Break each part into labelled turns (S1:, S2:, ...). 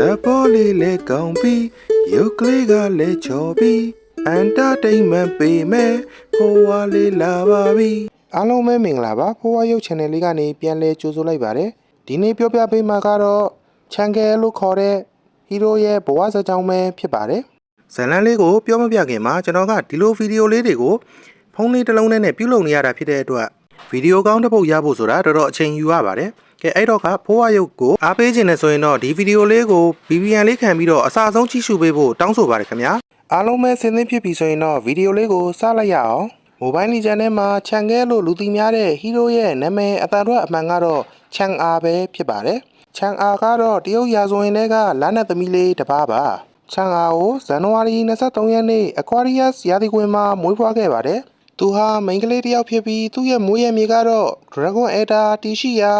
S1: သဘောလေးလည်းကောင်းပြီးရုပ်ကလေးကလည်းချော်ပြီးအန်တာတိန်မန်ပေးမယ်ဖိုးဝါလေးလာပါပြီအားလုံးပဲမင်္ဂလာပါဖိုးဝါရုပ် channel လေးကနေပြန်လဲကြိုဆိုလိုက်ပါတယ်ဒီနေ့ပြောပြပေးမှာကတော့ချန်ကယ်လို့ခေါ်တဲ့ဟီးရိုးရဲ့ဘဝဇာတ်ကြောင်းပဲဖြစ်ပါတယ်ဇလန်းလေးကိုပြောမပြခင်မှာကျွန်တော်ကဒီလိုဗီဒီယိုလေးတွေကိုဖုန်းလေးတစ်လုံးနဲ့ပြုလုပ်နေရတာဖြစ်တဲ့အတွက်ဗီဒီယိုကောင်းတစ်ပုတ်ရဖို့ဆိုတာတော်တော်အချိန်ယူရပါတယ် ကဲအဲ့တော့ကဖိုးဝါရုပ်ကိုအားပေးခြင်းနဲ့ဆိုရင်တော့ဒီဗီဒီယိုလေးကို VPN လေးခံပြီးတော့အစားဆုံးကြည့်ရှုပေးဖို့တောင်းဆိုပါတယ်ခင်ဗျာအားလုံးပဲစဉ်းသင်းဖြစ်ပြီဆိုရင်တော့ဗီဒီယိုလေးကိုစလိုက်ရအောင်မိုဘိုင်းလီချန်ထဲမှာချန်ကဲလို့လူသိများတဲ့ဟီးရိုးရဲ့နာမည်အတန်ထွက်အမှန်ကတော့ချန်အာပဲဖြစ်ပါတယ်ချန်အာကတော့တရုတ်ရာဇဝင်တွေကလာနတ်သမီးလေးတစ်ပါးပါချန်အာကိုဇန်နဝါရီ23ရက်နေ့ Aquarius ရာသီကွင်းမှာမွေးဖွားခဲ့ပါတယ်သူဟာမိန်းကလေးတစ်ယောက်ဖြစ်ပြီးသူ့ရဲ့မွေးရမြေကတော့ Dragon Eda တီရှိယာ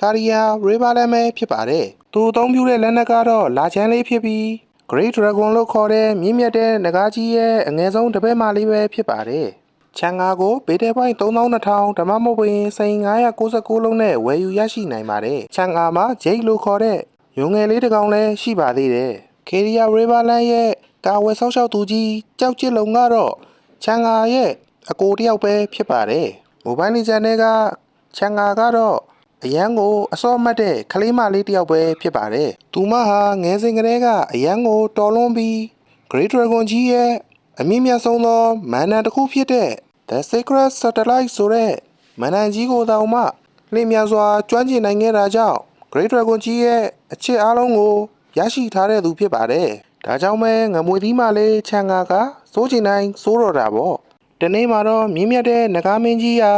S1: ကာရီယာရေဘာလန်ပဲဖြစ်ပါတယ်။သူအသုံးပြုတဲ့လက်နက်ကတော့လာချမ်းလေးဖြစ်ပြီး Great Dragon လို့ခေါ်တဲ့မြင့်မြတ်တဲ့နဂါးကြီးရဲ့အငယ်ဆုံးတစ်ပည့်မလေးပဲဖြစ်ပါတယ်။ချန်ငါကိုဘေးတဲပိုင်း3200ဓမ္မမဟုတ်ရင်စိန်999လုံးနဲ့ဝယ်ယူရရှိနိုင်ပါတယ်။ချန်ငါမှာဂျိတ်လို့ခေါ်တဲ့ရုံငယ်လေးတစ်ကောင်လည်းရှိပါသေးတယ်။ Keria Riverland ရဲ့ကာဝယ်ဆောက်ရှောက်သူကြီးကြောက်ချစ်လုံကတော့ချန်ငါရဲ့အကိုတစ်ယောက်ပဲဖြစ်ပါတယ်။မိုဘိုင်းလီဂျန်တွေကချန်ငါကတော့ အရန်ကိုအစောမတ်တဲ့ကလေးမလေးတစ်ယောက်ပဲဖြစ်ပါတယ်။သူမဟာငယ်စဉ်ကတည်းကအရန်ကိုတော်လွန်ပြီး Great Dragon ကြီးရဲ့အမြင့်မြတ်ဆုံးသောမန်နန်တစ်ခုဖြစ်တဲ့ The Sacred Satellite ဆိုတဲ့မန်နန်ကြီးကိုတောင်မှလင်းမြန်စွာကျွမ်းကျင်နိုင်ခဲ့တာကြောင့် Great Dragon ကြီးရဲ့အချစ်အားလုံးကိုရရှိထားတဲ့သူဖြစ်ပါတယ်။ဒါကြောင့်မဲငမွေသီးမလေးချန်ငါကစိုးချင်တိုင်းစိုးတော့တာပေါ့။ဒီနေ့မှာတော့မြင့်မြတ်တဲ့နဂါမင်းကြီးဟာ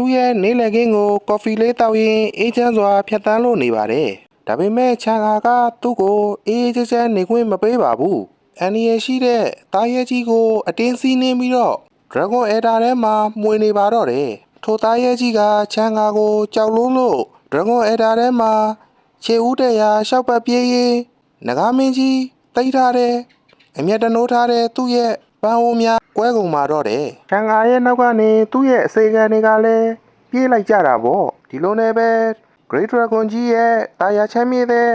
S1: သူ့ရဲ့နေလည်ခင်းကိုကော်ဖီလေးတောက်ရင်းအေးချမ်းစွာဖြတ်တန်းလို့နေပါတယ်။ဒါပေမဲ့ချန်ကာကသူ့ကိုအေးအေးချမ်းချမ်းနေခွင့်မပေးပါဘူး။အန်နီရရှိတဲ့တားရဲကြီးကို အတင်းစီးနှင်းပြီးတော့ Dragon Eda ထဲမှာမှွေနေပါတော့တယ်။ထိုတားရဲကြီးကချန်ကာကိုကြောက်လုံးလို့ Dragon Eda ထဲမှာခြေဦးတဲ့ရာရှောက်ပတ်ပြေးရင်နဂါမင်းကြီးတိတ်ထားတယ်။အမျက်တနိုးထားတဲ့သူ့ရဲ့ပန်းအိုးများ ကွဲကုန်มาတော့တယ်။ချန်ငါရဲ့နောက်ကနေသူ့ရဲ့အစေခံတွေကလည်းပြေးလိုက်ကြတာပေါ့။ဒီလိုနဲ့ပဲ Great Dragon ကြီးရဲ့တာယာချမ်းမြေတဲ့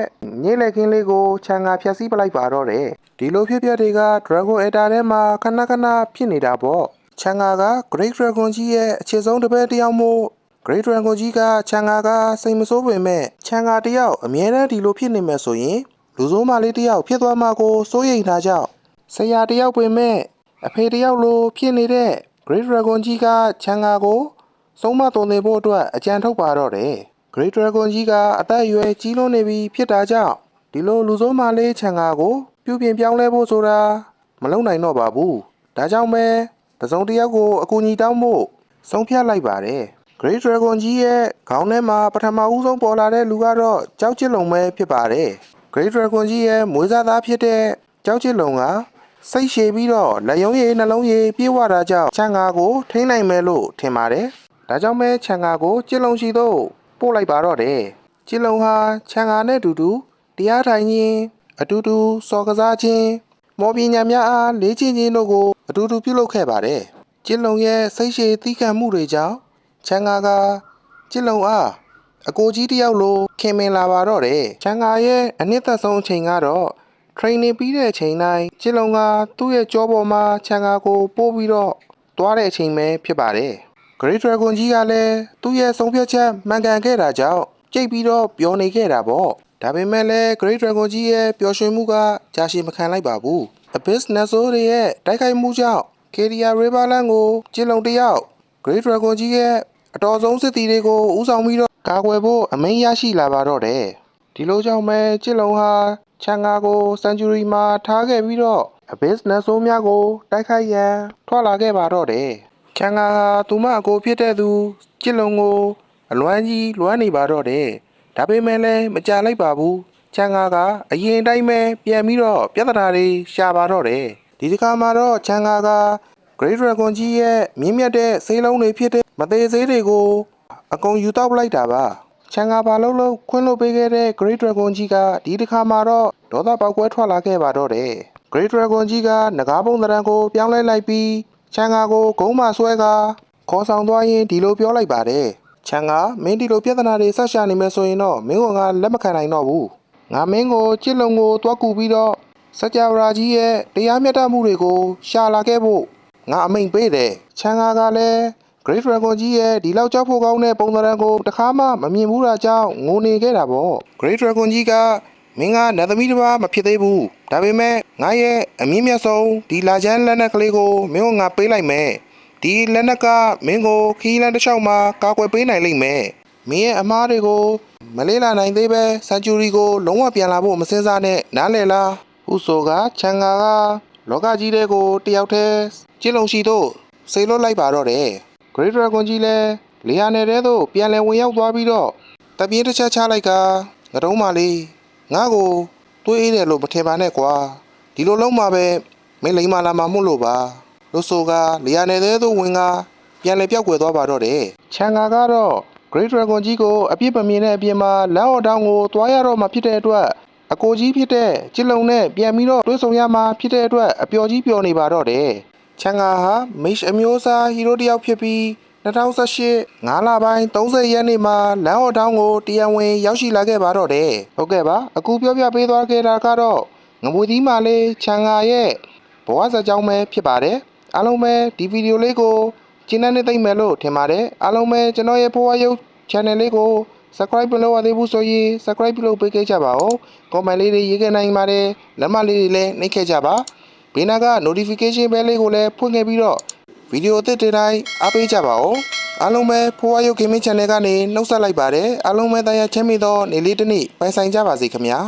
S1: ညိလေကင်းလေးကိုချန်ငါဖျက်ဆီးပလိုက်ပါတော့တယ်။ဒီလိုဖြစ်ပျက်တွေက Dragon Eda ထဲမှာခဏခဏဖြစ်နေတာပေါ့။ချန်ငါက Great Dragon ကြီးရဲ့အခြေဆုံးတစ်ပည့်တစ်ယောက်မို့ Great Dragon ကြီးကချန်ငါကစိတ်မဆိုးပေမဲ့ချန်ငါတယောက်အမြဲတမ်းဒီလိုဖြစ်နေမယ်ဆိုရင်လူဆိုးမလေးတယောက်ဖြစ်သွားမှာကိုစိုးရိမ်တာကြောင့်ဆရာတယောက်ပေမဲ့ အဖေတယောက်လိုဖြစ်နေတဲ့ Great Dragon ကြီးကချန်ငါကိုဆုံးမသွန်သင်ဖို့အတွက်အကြံထုတ်ပါတော့တယ်။ Great Dragon ကြီးကအသက်အရွယ်ကြီးလွန်းနေပြီဖြစ်တာကြောင့်ဒီလိုလူဆိုးမလေးချန်ငါကို ပြုပြင်ပြောင်းလဲဖို့ဆိုတာမလုပ်နိုင်တော့ပါဘူး။ဒါကြောင့်ပဲတစုံတစ်ယောက်ကိုအကူအညီတောင်းဖို့ဆုံးဖြတ်လိုက်ပါတယ်။ Great Dragon ကြီးရဲ့ခေါင်းထဲမှာပထမဦးဆုံးပေါ်လာတဲ့လူကတော့ကြောက်ချစ်လုံပဲဖြစ်ပါတယ်။ Great Dragon ကြီးရဲ့မွေးစားသားဖြစ်တဲ့ကြောက်ချစ်လုံက စိတ်ရှည်ပြီးတော့လက်ယုံရည်နှလုံးရည်ပြေးဝတာကြောင့်ချန်ငါကိုထိနိုင်မယ်လို့ထင်ပါတယ်။ဒါကြောင့်ပဲချန်ငါကိုချစ်လုံရှိသို့ပို့လိုက်ပါတော့တယ်။ချစ်လုံဟာချန်ငါနဲ့အတူတူတရားထိုင်ခြင်းအတူတူစော်ကစားခြင်းမော်ပညာများအားလေးချင်းချင်းတို့ကိုအတူတူပြုလုပ်ခဲ့ပါတယ်။ချစ်လုံရဲ့စိတ်ရှည်သီးခံမှုတွေကြောင့်ချန်ငါကချစ်လုံအားအကိုကြီးတယောက်လိုခင်မင်လာပါတော့တယ်။ချန်ငါရဲ့အနှစ်သက်ဆုံးအချိန်ကတော့ training ပြီးတဲ့အချိန်တိုင်းချစ်လုံကသူ့ရဲ့ကြောပေါ်မှာချန်ငါကိုပို့ပြီးတော့သွားတဲ့အချိန်ပဲဖြစ်ပါတယ်။ Great Dragon ကြီးကလည်းသူ့ရဲ့ဆုံးဖြတ်ချက်မှန်ကန်ခဲ့တာကြောင့်ကြိတ်ပြီးတော့ပျော်နေခဲ့တာပေါ့။ဒါပေမဲ့လည်း Great Dragon ကြီးရဲ့ပျော်ရွှင်မှုကကြာရှည်မခံလိုက်ပါဘူး။ Abyss Naso တွေရဲ့တိုက်ခိုက်မှုကြောင့် Keria Riverland ကိုချစ်လုံတယောက် Great Dragon ကြီးရဲ့အတော်ဆုံးစစ်သည်တွေကိုဦးဆောင်ပြီးတော့ကာကွယ်ဖို့အမိန့်ရရှိလာပါတော့တယ်။ဒီလိုကြောင့်ပဲချစ်လုံဟာ ချန်ငါကိုစန်ချူရီမှာထားခဲ့ပြီးတော့ Abyss နတ်ဆိုးများကိုတိုက်ခိုက်ရန်ထွက်လာခဲ့ပါတော့တယ်။ချန်ငါဟာသူမအကိုဖြစ်တဲ့သူချစ်လုံကိုအလွမ်းကြီးလွမ်းနေပါတော့တယ်။ဒါပေမဲ့လည်းမကြလိုက်ပါဘူး။ချန်ငါကအရင်တိုင်းပဲပြန်ပြီးတော့ပြဿနာတွေရှာပါတော့တယ်။ဒီတစ်ခါမှာတော့ချန်ငါက Great Dragon ကြီးရဲ့မြင့်မြတ်တဲ့ဆေးလုံးတွေဖြစ်တဲ့မသေးဆေးတွေကိုအကုန်ယူတောက်လိုက်တာပါ ချန်ငါဘာလို့လို့ခွင်းလို့ပေးခဲ့တဲ့ Great Dragon ကြီးကဒီတစ်ခါမှာတော့ဒေါသပေါက်ကွဲထွက်လာခဲ့ပါတော့တယ် Great Dragon ကြီးကငကားပုံသဏ္ဍာန်ကိုပြောင်းလဲလိုက်ပြီးချန်ငါကိုဂုံးမဆွဲကခေါ်ဆောင်သွားရင်ဒီလိုပြောလိုက်ပါတယ်ချန်ငါမင်းဒီလိုပြဿနာတွေဆက်ရှာနေမယ်ဆိုရင်တော့မင်းကငါလက်မခံနိုင်တော့ဘူးငါမင်းကိုချစ်လုံကိုတွားကူပြီးတော့စကြဝဠာကြီးရဲ့တရားမျှတမှုတွေကိုရှာလာခဲ့ဖို့ငါအမိန်ပေးတယ်ချန်ကာကလည်း Great Dragon ကြီးရဲ့ဒီလောက်ကြောက်ဖို့ကောင်းတဲ့ပုံစံကိုတခါမှမမြင်ဘူးတာကြောင့်ငိုနေခဲ့တာပေါ့ Great Dragon ကြီးကမင်းကနတ်သမီးတစ်ပါးမဖြစ်သေးဘူးဒါပေမဲ့ငါရဲ့အမြင့်မြတ်ဆုံးဒီလာချမ်းလက်နက်ကလေးကိုမင်းကငါပေးလိုက်မယ်ဒီလက်နက်ကမင်းကိုခီးလန်းတစ်လျှောက်မှာကာကွယ်ပေးနိုင်လိမ့်မယ်မင်းရဲ့အမားတွေကိုမလေးလာနိုင်သေးပဲစန်ချူရီကိုလုံးဝပြန်လာဖို့မစင်စားနဲ့နားလည်လားဟုဆိုကချန်ကာကလောကကြီးတဲ့ကိုတယောက်တည်းကျင်းလုံရှိတို့ဆေလွတ်လိုက်ပါတော့တယ် Great Dragon ကြီးလည်းလေယာနယ်ထဲသို့ပြန်လည်ဝင်ရောက်သွားပြီးတော့တပြေးတစ်ချက်ချလိုက်ကငတုံးမလေးငါ့ကိုတွေးအေးတယ်လို့မထင်ပါနဲ့ကွာဒီလိုလုံးမှာပဲမင်းလိမ္မာလာမှာမို့လို့ပါလို့ဆိုကလေယာနယ်ထဲသို့ဝင်ကပြန်လည်ပြောက်ကွယ်သွားပါတော့တယ်ချန်ကာကတော့ Great Dragon ကြီးကိုအပြစ်မမြင်တဲ့အပြင်မှာလမ်းအော်တောင်းကိုသွားရတော့မှဖြစ်တဲ့အတွက်အကိုကြီးဖြစ်တဲ့ချစ်လုံနဲ့ပြန်ပြီးတော့တွဲဆုံရမှာဖြစ်တဲ့အတွက်အပျော်ကြီးပျော်နေပါတော့တယ် ချန်ကာဟာမိတ်အမျိုးအစားဟီရိုတစ်ယောက်ဖြစ်ပြီး2018 9လပိုင်း30ရက်နေ့မှာလမ်းအော်တောင်းကိုတရားဝင်ရောက်ရှိလာခဲ့ပါတော့တယ်ဟုတ်ကဲ့ပါအခုပြောပြပေးသွားခဲ့တာကတော့ငမွေသီးမာလေးချန်ကာရဲ့ဘဝဇာတ်ကြောင်းပဲဖြစ်ပါတယ်အားလုံးပဲဒီဗီဒီယိုလေးကိုကျင်းတဲ့သိမ့်မယ်လို့ထင်ပါတယ်အားလုံးပဲကျွန်တော်ရဲ့ဘဝရုပ် channel လေးကို subscribe မလုပ်ရသေးဘူးဆိုရင် subscribe လုပ်ပေးခဲ့ကြပါဦး comment လေးတွေရေးခဲ့နိုင်ပါတယ်လက်မလေးတွေလည်းနှိပ်ခဲ့ကြပါ ဘေးနားက notification bell လေးကိုလည်းဖွင့်ခဲ့ပြီးတော့ဗီဒီယိုအသစ်တွေတိုင်းအားပေးကြပါဦးအားလုံးပဲဖိုးဝါရုပ် gaming channel ကနေနှုတ်ဆက်လိုက်ပါတယ်အားလုံးပဲတရားချမ်းမြေ့သောနေ့လေးတစ်နေ့ပိုင်ဆိုင်ကြပါစေခင်ဗျာ